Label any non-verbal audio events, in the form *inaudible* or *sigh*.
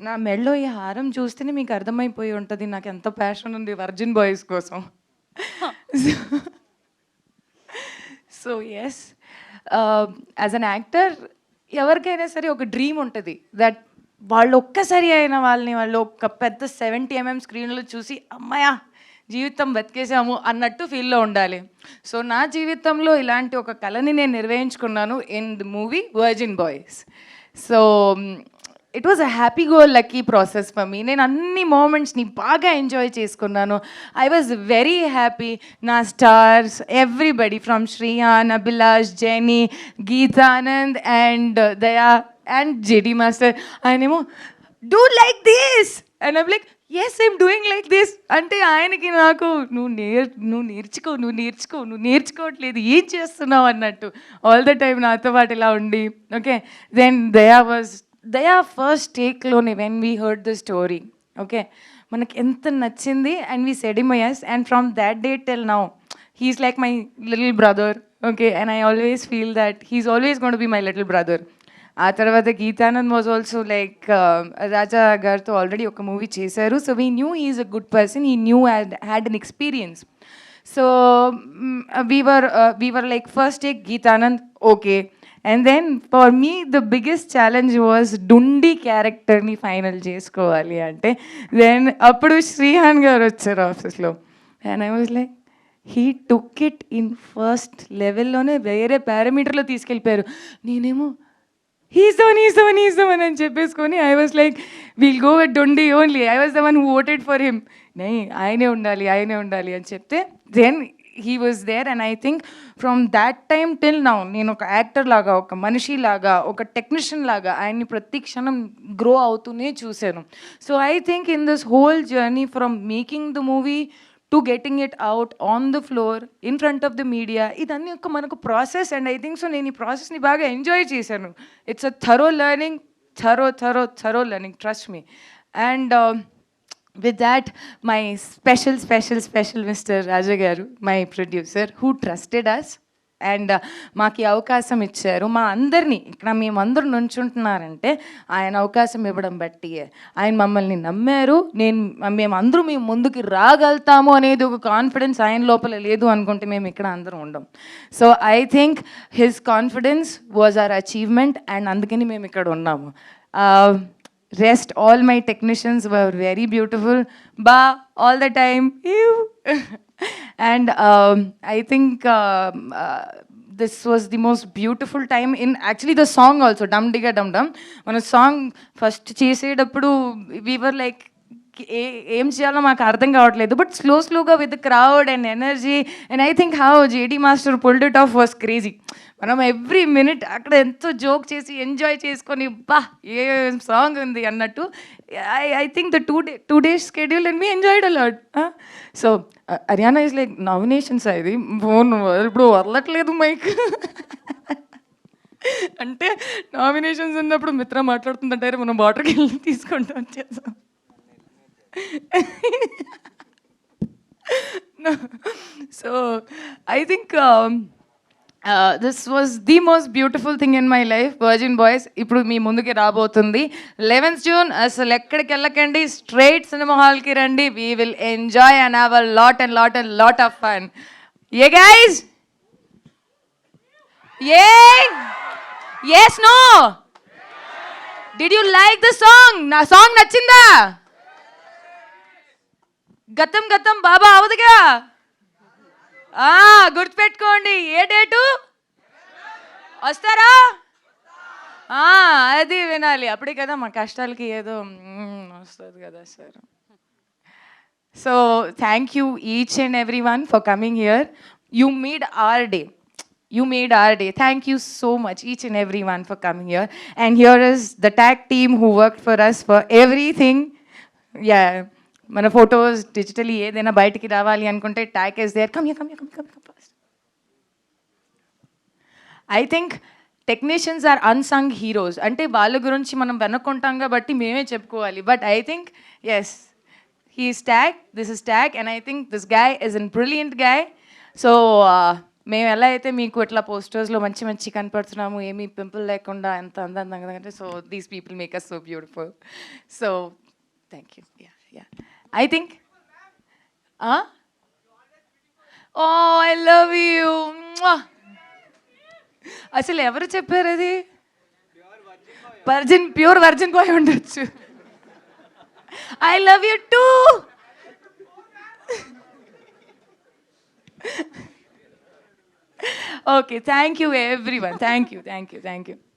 నా మెడలో ఈ హారం చూస్తేనే మీకు అర్థమైపోయి ఉంటుంది. నాకు ఎంత ప్యాషన్ ఉంది వర్జిన్ బాయ్స్ కోసం. So yes as an actor ఎవరికైనా సరే ఒక డ్రీమ్ ఉంటుంది దట్ వాళ్ళు ఒక్కసారి అయిన వాళ్ళని వాళ్ళు ఒక పెద్ద సెవెంటీ ఎంఎం స్క్రీన్లో చూసి అమ్మాయా జీవితం బతికేసాము అన్నట్టు ఫీల్లో ఉండాలి. సో నా జీవితంలో ఇలాంటి ఒక కళని నేను నిర్వహించుకున్నాను in the movie Virgin Boys so it was a happy go lucky process for me నేను అన్ని మూమెంట్స్ని బాగా ఎంజాయ్ చేసుకున్నాను. ఐ వాజ్ వెరీ హ్యాపీ నా stars everybody from Shreyan Abhilash Jenny Geetanand and Daya and JD master ఆయనేమో do like this and I'm like yes I'm doing like this అంటే ఆయనకి నాకు నువ్వు నేర్ నువ్వు నేర్చుకో నువ్వు నేర్చుకో నువ్వు నేర్చుకోవట్లేదు. ఏం చేస్తున్నావు? అన్నట్టు. ఆల్ ద టైమ్ నాతో పాటు ఇలా ఉండి. Okay then Daya was Daya first టేక్లోనే when we heard the story okay మనకి ఎంత నచ్చింది and we సెడిమయస్ and from that day till now he's like my little brother okay and I always feel that he's always gonna be my little brother ఆ తర్వాత Geetanand was also like Raja గారితో already ఒక movie చేశారు so we knew he's a good person ఈ knew had had an experience so we were we were like first take Geetanand okay and then for me the biggest challenge was Dundi క్యారెక్టర్ని final చేసుకోవాలి అంటే then అప్పుడు శ్రీహాన్ గారు వచ్చారు ఆఫీస్లో and I was like he took it in first లెవెల్లోనే వేరే పారామీటర్లో తీసుకెళ్ళిపోయారు. నేనేమో హీస్ దవన్ హీస్ అని చెప్పేసుకొని I was like will go at Dundi only I was the one who voted for him నై ఆయనే ఉండాలి ఆయనే ఉండాలి అని చెప్తే then he was there and I think from that time till now నేను ఒక యాక్టర్ లాగా ఒక మనిషి లాగా ఒక టెక్నీషియన్ లాగా ఆయన్ని ప్రతి క్షణం గ్రో అవుతూనే చూశాను. So I think in this whole journey from making the movie to getting it out on the floor in front of the media ఇదన్నీ ఒక మనకు process and I think so నేను ఈ ప్రాసెస్ని బాగా ఎంజాయ్ చేశాను. It's a thorough learning thorough thorough thorough learning trust me and with that my special special special mister Raja garu my producer who trusted us and మాకు ఈ అవకాశం ఇచ్చారు. మా అందరినీ ఇక్కడ మేమందరూ నుంచుంటున్నారంటే ఆయన అవకాశం ఇవ్వడం బట్టి ఆయన మమ్మల్ని నమ్మారు. నేను మేమందరూ మేము ముందుకు రాగలుగుతాము అనేది ఒక కాన్ఫిడెన్స్ ఆయన లోపల లేదు అనుకుంటే మేము ఇక్కడ అందరం ఉండం. So I think his confidence was our achievement and అందుకని మేము ఇక్కడ ఉన్నాము. Uh, rest all my technicians were very beautiful ba all the time Ew. and um, i think um, uh, this was the most beautiful time in actually the song also dum digga dum dum మన song first చేసేటప్పుడు were like ఏ ఏం చేయాలో మాకు అర్థం కావట్లేదు. But slow స్లోగా with crowd and energy and I think how JD master pulled it off was crazy మనం ఎవ్రీ మినిట్ అక్కడ ఎంతో జోక్ చేసి ఎంజాయ్ చేసుకొని బా ఏ సాంగ్ ఉంది అన్నట్టు I I think the two day two days schedule and me enjoyed a lot so Haryana is like nominations ఇది. Phone ఇప్పుడు వదలట్లేదు మైక్ *laughs* అంటే నామినేషన్స్ ఉన్నప్పుడు మిత్ర మాట్లాడుతుందంటే మనం వాటర్కి వెళ్ళి తీసుకుంటాం చేసాం so I think this was the most beautiful thing in my life Virgin Boys ఇప్పుడు మీ ముందుకి రాబోతుంది. లెవెన్త్ జూన్ అసలు ఎక్కడికి వెళ్ళకండి. స్ట్రైట్ సినిమా హాల్కి రండి. We will enjoy and have a lot and lot and lot of fun hey guys hey yes no did you like the song నా సాంగ్ నచ్చిందా? గతం గతం బాబా అవదుగా. ఆ గుర్తుపెట్టుకోండి. ఏ డేటు? వస్తారా? అది వినాలి. అప్పుడే కదా మా కష్టాలకి ఏదో వస్తుంది కదా sir. So thank you each and every one for coming here you made our day you made our day thank you so much each and every one for coming here and here is the tack team who work for us for everything yeah మన photos digitally ఏదైనా బయటికి రావాలి అనుకుంటే tack is there come come come come come first I think technicians are unsung heroes అంటే వాళ్ళ గురించి మనం వెనుకుంటాం కాబట్టి మేమే చెప్పుకోవాలి. But I think yes he is tag this is tag and I think this guy is an brilliant guy so మేము ఎలా అయితే మీకు ఇట్లా పోస్టర్స్లో మంచి మంచి కనపడుతున్నాము ఏమీ పింపుల్ లేకుండా ఎంత అందంగా అంటే so these people make us so beautiful so thank you yeah yeah I think oh I love you అసలు ఎవరు చెప్పారు అది? వర్జిన్ ప్యూర్ వర్జిన్ బాయ్ ఉండొచ్చు. I love you too okay thank you every one thank you thank you thank you